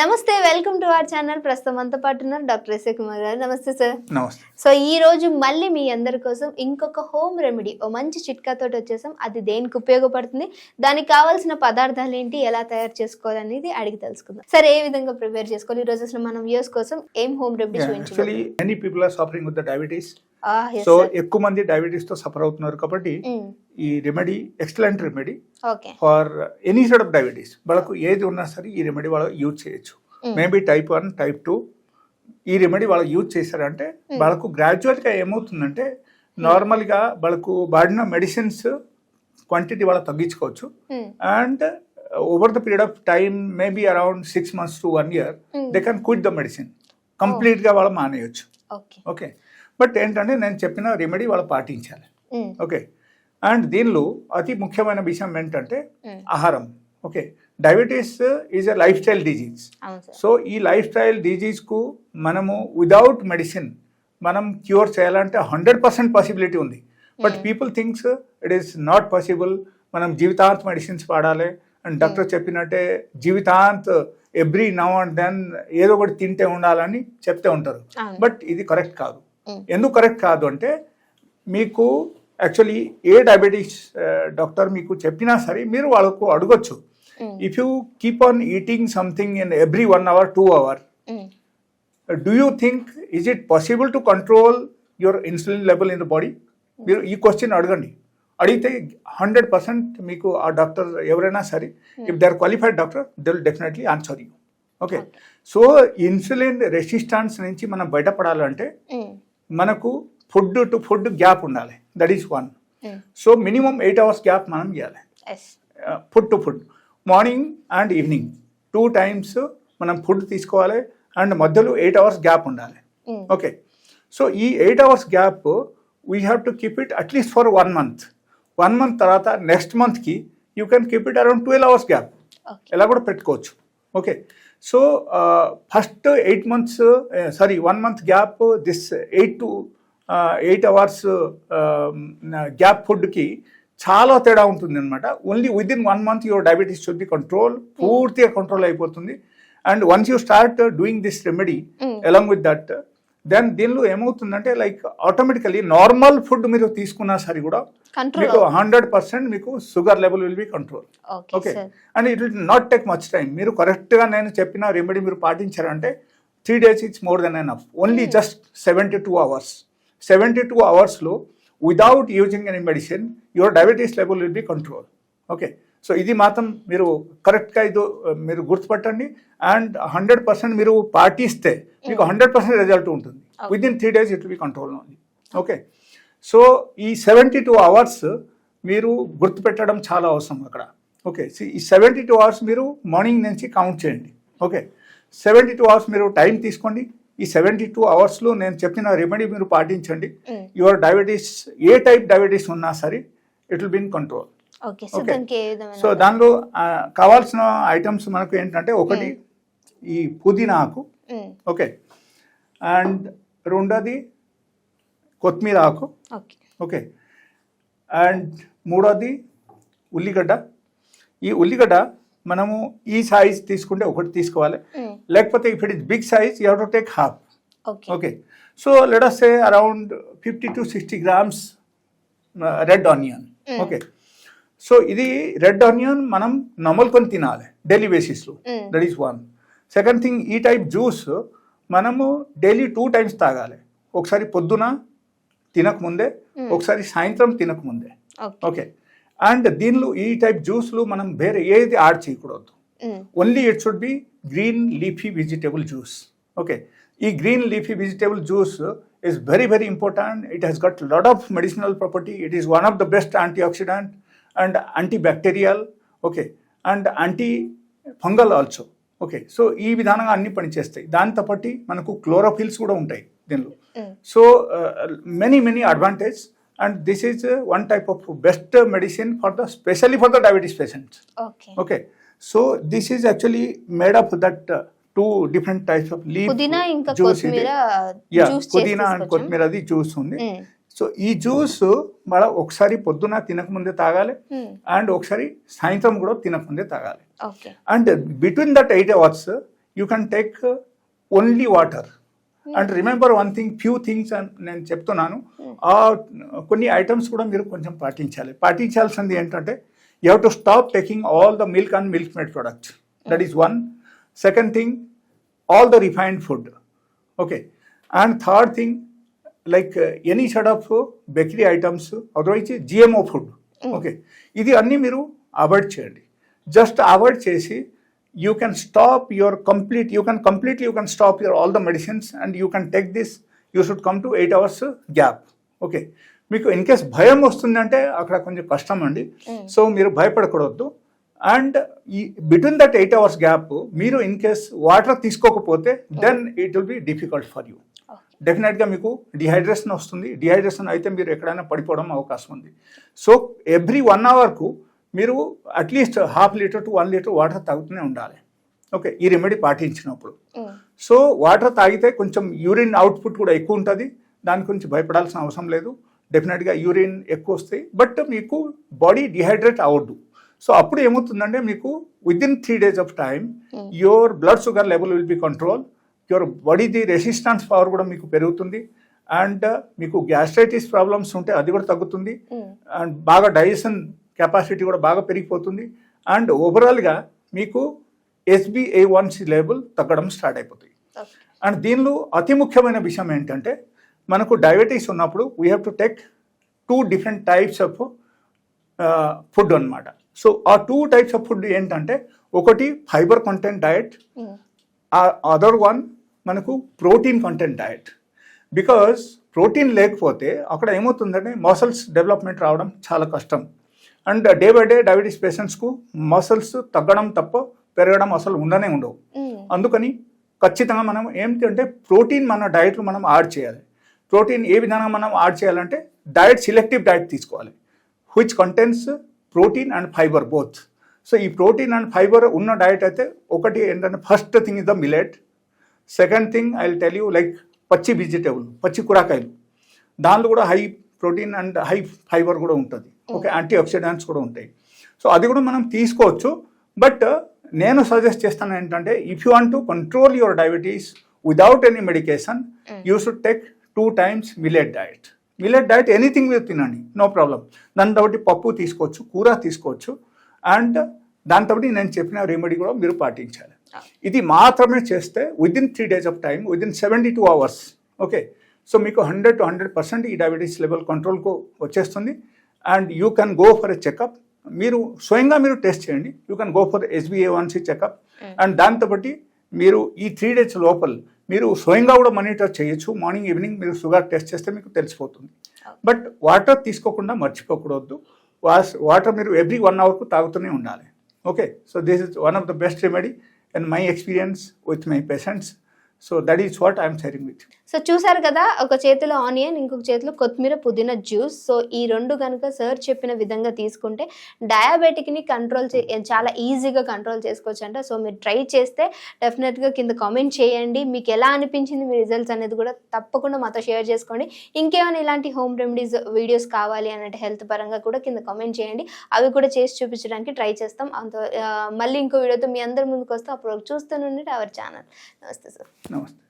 నమస్తే welcome to our channel. ప్రస్తుతం అంతా పాటు ఉన్నారు డాక్టర్ ఎస్ఏ కుమార్ గారు. నమస్తే సార్. నమస్తే. సో ఈ రోజు మళ్ళీ మీ అందరి కోసం ఇంకొక హోమ్ రెమెడీ ఓ మంచి చిట్కాతో వచ్చేసాం. అది దేనికి ఉపయోగపడుతుంది? దానికి కావాల్సిన పదార్థాలు ఏంటి? ఎలా తయారు చేసుకోవాలనేది అడిగి తెలుసుకుందాం. సార్ ఏ విధంగా ప్రిపేర్ చేసుకోవాలి? ఈ రోజు అసలు మనం వ్యూస్ కోసం ఏం హోమ్ రెమెడీ చూపించాలి many people are suffering with the diabetes so ఎక్కువ మంది డయాబెటీస్తో సఫర్ అవుతున్నారు కాబట్టి ఈ remedy excellent remedy for any side of diabetes వాళ్ళకు ఏది ఉన్నా సరే ఈ రెమెడీ వాళ్ళు యూజ్ చేయొచ్చు. Maybe type one type two ఈ రెమెడీ వాళ్ళు యూజ్ చేశారంటే Mm. వాళ్ళకు గ్రాడ్యువల్గా ఏమవుతుందంటే నార్మల్గా వాళ్ళకు వాడిన మెడిసిన్స్ క్వాంటిటీ వాళ్ళు తగ్గించుకోవచ్చు. And over the period of time maybe around six months to one year they can quit the medicine కంప్లీట్గా వాళ్ళు మానేయచ్చు. ఓకే ఓకే బట్ ఏంటంటే నేను చెప్పిన రెమెడీ వాళ్ళు పాటించాలి. ఓకే అండ్ దీనిలో అతి ముఖ్యమైన విషయం ఏంటంటే ఆహారం. Okay. Diabetes is a life style disease so ఈ లైఫ్ స్టైల్ డిజీజ్కు మనము విదౌట్ మెడిసిన్ మనం క్యూర్ చేయాలంటే హండ్రెడ్ పర్సెంట్ పాసిబిలిటీ ఉంది. But people thinks it is not possible మనం జీవితాంత్ మెడిసిన్స్ వాడాలి. అండ్ డాక్టర్ చెప్పినట్టే జీవితాంత్ ఎవ్రీ నవ్ అండ్ దెన్ ఏదో ఒకటి తింటే ఉండాలని చెప్తే ఉంటారు. బట్ ఇది కరెక్ట్ కాదు. ఎందుకు కరెక్ట్ కాదు అంటే మీకు యాక్చువల్లీ ఏ డయాబెటీస్ డాక్టర్ మీకు చెప్పినా సరే మీరు వాళ్ళకు అడగొచ్చు. If you keep on eating something in every one hour two hour do you think is it possible to control your insulin level in the body మీరు ఈ క్వశ్చన్ అడగండి. అడిగితే హండ్రెడ్ పర్సెంట్ మీకు ఆ డాక్టర్ ఎవరైనా సరే if they are qualified doctor they will definitely answer you okay so insulin resistance నుంచి మనం బయటపడాలంటే మనకు ఫుడ్ టు ఫుడ్ గ్యాప్ ఉండాలి. That is one so minimum eight hours gap మనం ఇవ్వాలి food to food morning and evening two times మనం food తీసుకోవాలి and మధ్యలో ఎయిట్ అవర్స్ గ్యాప్ ఉండాలి. ఓకే సో ఈ eight hours gap we have to keep it at least for one month one month తర్వాత next మంత్కి you can keep it around twelve hours gap ఎలా కూడా పెట్టుకోవచ్చు. Okay so first eight months sorry one month gap this eight to eight hours gap ఫుడ్కి చాలా తేడా ఉంటుంది అనమాట only within one month your diabetes should be control పూర్తిగా control అయిపోతుంది. And once you start doing this remedy along with that then దీనిలో ఏమవుతుందంటే like automatically normal food మీరు తీసుకున్నా సరే కూడా మీకు హండ్రెడ్ పర్సెంట్ మీకు sugar level will be control okay and it will not take much time మీరు కరెక్ట్గా నేను చెప్పిన రెమెడీ మీరు పాటించారంటే three days it's more than enough only just seventy two hours seventy two అవర్స్లో without using any medicine your diabetes level will be control okay so ఇది మాత్రం మీరు కరెక్ట్గా ఇది మీరు గుర్తుపట్టండి. అండ్ హండ్రెడ్ పర్సెంట్ మీరు పాటిస్తే మీకు హండ్రెడ్ పర్సెంట్ రిజల్ట్ ఉంటుంది. Within three days it be control only okay so ఈ సెవెంటీ టూ అవర్స్ మీరు గుర్తుపెట్టడం చాలా అవసరం అక్కడ. ఓకే ఈ సెవెంటీ టూ అవర్స్ మీరు మార్నింగ్ నుంచి కౌంట్ చేయండి. ఓకే సెవెంటీ టూ అవర్స్ మీరు టైం తీసుకోండి. ఈ సెవెంటీ టూ అవర్స్లో నేను చెప్పిన రెమెడీ మీరు పాటించండి. యువర్ డయాబెటీస్ ఏ టైప్ డయాబెటీస్ ఉన్నా సరే it will be in control okay so దానిలో కావాల్సిన ఐటమ్స్ మనకు ఏంటంటే ఒకటి ఈ పుదీనా ఆకు. ఓకే అండ్ రెండోది కొత్తిమీర ఆకు ఓకే. ఓకే అండ్ మూడోది ఉల్లిగడ్డ. ఈ ఉల్లిగడ్డ మనము ఈ సైజ్ తీసుకుంటే ఒకటి తీసుకోవాలి. మ్మ్. లేకపోతే if it is big size you to take half okay so let us say around fifty to sixty grams red onion. Okay so ఇది రెడ్ ఆనియన్ మనం నమలుకొని తినాలి డైలీ బేసిస్లో. That is one second thing ఈ type juice మనము daily two times తాగాలి. ఒకసారి పొద్దున తినకముందే Mm. ఒకసారి సాయంత్రం తినకముందే. ఓకే అండ్ దీనిలో ఈ టైప్ జ్యూస్లు మనం వేరే ఏది యాడ్ చేయకూడదు. Only it should be green leafy vegetable juice okay ఈ green leafy vegetable juice is very very important it has got lot of medicinal property it is one of the best anti oxidant and anti bacterial okay and anti fungal also okay so ఈ విధానంగా అన్ని పనిచేస్తాయి. దాంతో పాటు మనకు chlorophylls కూడా ఉంటాయి దీనిలో. So many many advantage and this is one type of best medicine for the specially for the diabetes patients okay Okay, so this is actually made up that uh, two different types of leaf పుదీనా ఇంకా juice ఇది. కొత్తిమీర Yeah, juice పుదీనా and కొత్తిమీర అది juice ఉంది. So ఈ juice మన ఒకసారి పొద్దున తినకముందే తాగాలి. అండ్ ఒకసారి సాయంత్రం కూడా తినకముందే తాగాలి. And between that eight hours you can take only water and remember one thing few things నేను చెప్తున్నాను. ఆ కొన్ని ఐటమ్స్ కూడా మీరు కొంచెం పాటించాలి. పాటించాల్సింది ఏంటంటే you have to stop taking all the milk and milk made products that is one second thing all the refined food okay and third thing like any side of bakery items otherwise GMO food okay ఇది అన్నీ మీరు avoid చేయండి. Just avoid చేసి you can stop your complete you can completely you can stop your all the medicines and you can take this you should come to eight hours gap okay మీకు in case భయం వస్తుందంటే అక్కడ కొంచెం కష్టం అండి. So మీరు భయపడకూడదు. And ఈ between that eight hours gap మీరు ఇన్ కేస్ వాటర్ తీసుకోకపోతే then it will be difficult for you డెఫినెట్గా మీకు డిహైడ్రేషన్ వస్తుంది. డిహైడ్రేషన్ అయితే మీరు ఎక్కడైనా పడిపోవడం అవకాశం ఉంది. సో ఎవ్రీ వన్ అవర్కు మీరు at least half litre to one litre water తాగుతూనే ఉండాలి. ఓకే ఈ రెమెడీ పాటించినప్పుడు. సో వాటర్ తాగితే కొంచెం యూరిన్ అవుట్పుట్ కూడా ఎక్కువ ఉంటుంది. దాని గురించి భయపడాల్సిన అవసరం లేదు. డెఫినెట్గా యూరిన్ ఎక్కువ వస్తాయి. బట్ మీకు బాడీ డిహైడ్రేట్ అవ్వద్దు. సో అప్పుడు ఏమవుతుందంటే మీకు with in three days of time your blood sugar level will be control your బాడీది resistance power కూడా మీకు పెరుగుతుంది. అండ్ మీకు గ్యాస్ట్రైటిస్ ప్రాబ్లమ్స్ ఉంటే అది కూడా తగ్గుతుంది. అండ్ బాగా డైజెషన్ కెపాసిటీ కూడా బాగా పెరిగిపోతుంది. అండ్ ఓవరాల్గా మీకు ఎస్బిఏ వన్స్ లెవెల్ తగ్గడం స్టార్ట్ అయిపోతాయి. అండ్ దీనిలో అతి ముఖ్యమైన విషయం ఏంటంటే మనకు డయాబెటీస్ ఉన్నప్పుడు we have to take two different types of food అన్నమాట. సో ఆ టూ టైప్స్ ఆఫ్ ఫుడ్ ఏంటంటే ఒకటి fibre content diet other one మనకు protein content diet because protein లేకపోతే అక్కడ ఏమవుతుందంటే మసల్స్ డెవలప్మెంట్ రావడం చాలా కష్టం. And day by day diabetes పేషెంట్స్కు muscles తగ్గడం తప్ప పెరగడం అసలు ఉండనే ఉండవు. అందుకని ఖచ్చితంగా మనం ఏంటంటే ప్రోటీన్ మన డైట్లో మనం యాడ్ చేయాలి. ప్రోటీన్ ఏ విధంగా మనం యాడ్ చేయాలంటే డయట్ సిలెక్టివ్ డయట్ తీసుకోవాలి. Which contains protein and fibre both. So ఈ ప్రోటీన్ అండ్ ఫైబర్ ఉన్న డయట్ అయితే ఒకటి ఏంటంటే first thing is the millet second thing I will tell you like పచ్చి వెజిటేబుల్ పచ్చి కూరగాయలు. దానిలో కూడా high protein and high fibre కూడా ఉంటుంది. ఓకే యాంటీ ఆక్సిడెంట్స్ కూడా ఉంటాయి. సో అది కూడా మనం తీసుకోవచ్చు. బట్ నేను సజెస్ట్ చేస్తాను ఏంటంటే if you want to control your diabetes without any medication you should take two times millet diet millet diet anything మీరు తినండి నో ప్రాబ్లం దాంతో పప్పు తీసుకోవచ్చు కూర తీసుకోవచ్చు. అండ్ దాంతో నేను చెప్పిన రెమెడీ కూడా మీరు పాటించాలి. ఇది మాత్రమే చేస్తే with in three days of time with in seventy two hours okay so మీకు హండ్రెడ్ టు హండ్రెడ్ పర్సెంట్ ఈ డయాబెటీస్ లెవెల్ కంట్రోల్కు వచ్చేస్తుంది. And you can go for a checkup. మీరు స్వయంగా మీరు టెస్ట్ చేయండి. You can go for SBA one C checkup. And దాంతో బట్టి మీరు ఈ త్రీ డేస్ లోపల మీరు స్వయంగా కూడా మానిటర్ చేయొచ్చు. మార్నింగ్ ఈవినింగ్ మీరు షుగర్ టెస్ట్ చేస్తే మీకు తెలిసిపోతుంది. బట్ వాటర్ తీసుకోకుండా మర్చిపోకూడదు. వాటర్ మీరు ఎవ్రీ వన్ అవర్కు తాగుతూనే ఉండాలి. Okay? So this is one of the best remedy and my experience with my patients. So that is what I'm sharing with so చూసారు కదా ఒక చేతిలో ఆనియన్ ఇంకొక చేతిలో కొత్తిమీర పుదీనా జ్యూస్. సో ఈ రెండు కనుక సార్ చెప్పిన విధంగా తీసుకుంటే డయాబెటిక్ని కంట్రోల్ చే చాలా ఈజీగా కంట్రోల్ చేసుకోవచ్చు అంట సో మీరు ట్రై చేస్తే డెఫినెట్గా కింద కామెంట్ చేయండి. మీకు ఎలా అనిపించింది మీ రిజల్ట్స్ అనేది కూడా తప్పకుండా మాతో షేర్ చేసుకోండి. ఇంకేమైనా ఇలాంటి హోమ్ రెమెడీస్ వీడియోస్ కావాలి అన్నట్టు హెల్త్ పరంగా కూడా కింద కామెంట్ చేయండి. అవి కూడా చేసి చూపించడానికి ట్రై చేస్తాం. అంత మళ్ళీ ఇంకో వీడియోతో మీ అందరి ముందుకు వస్తే. అప్పుడు చూస్తూనే అవర్ ఛానల్ నమస్తే సార్. నమస్తే